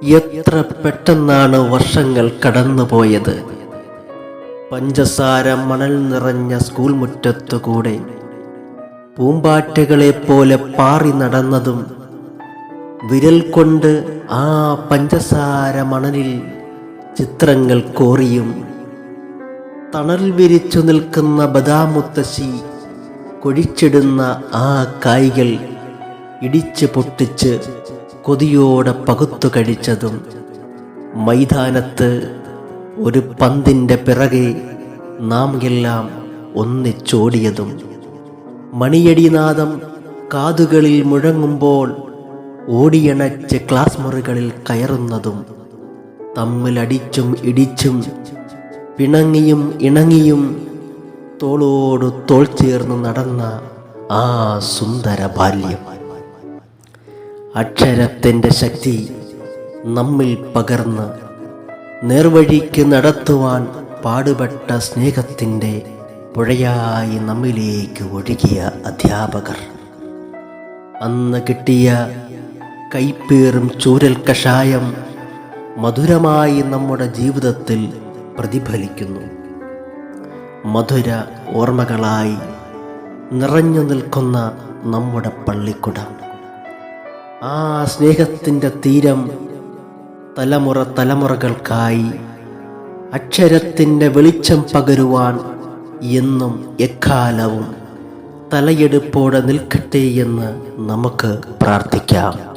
എത്ര പെട്ടെന്നാണ് വർഷങ്ങൾ കടന്നുപോയത്? പഞ്ചസാര മണൽ നിറഞ്ഞ സ്കൂൾ മുറ്റത്തുകൂടെ പൂമ്പാറ്റകളെ പോലെ പാറി നടന്നതും വിരൽ കൊണ്ട് ആ പഞ്ചസാര മണലിൽ ചിത്രങ്ങൾ കോറിയും തണൽ വിരിച്ചു നിൽക്കുന്ന ബദാമുത്തശ്ശി കൊഴിച്ചിടുന്ന ആ കായ്കൾ ഇടിച്ച് പൊട്ടിച്ച് കൊതിയോടെ പകുത്തു കഴിച്ചതും മൈതാനത്ത് ഒരു പന്തിന്റെ പിറകെ നാം എല്ലാം ഒന്നിച്ചോടിയതും മണിയടിനാദം കാതുകളിൽ മുഴങ്ങുമ്പോൾ ഓടിയണച്ച് ക്ലാസ് മുറികളിൽ കയറുന്നതും തമ്മിലടിച്ചും ഇടിച്ചും പിണങ്ങിയും ഇണങ്ങിയും തോളോട് തോൾ ചേർന്ന് നടന്ന ആ സുന്ദര ബാല്യം. അക്ഷരത്തിന്റെ ശക്തി നമ്മിൽ പകർന്ന് നേർവഴിക്ക് നടത്തുവാൻ പാടുപെട്ട സ്നേഹത്തിന്റെ പുഴയായി നമ്മിലേക്ക് ഒഴുകിയ അധ്യാപകർ. അന്ന് കിട്ടിയ കൈപ്പേറും ചൂരൽ കഷായം മധുരമായി നമ്മുടെ ജീവിതത്തിൽ പ്രതിഫലിക്കുന്നു. മധുര ഓർമ്മകളായി നിറഞ്ഞു നിൽക്കുന്ന നമ്മുടെ പള്ളിക്കുടം. ആ സ്നേഹത്തിന്റെ തീരം തലമുറ തലമുറകൾക്കായി അക്ഷരത്തിന്റെ വെളിച്ചം പകരുവാൻ എന്നും എക്കാലവും തലയെടുപ്പോടെ നിൽക്കട്ടെ എന്ന് നമുക്ക് പ്രാർത്ഥിക്കാം.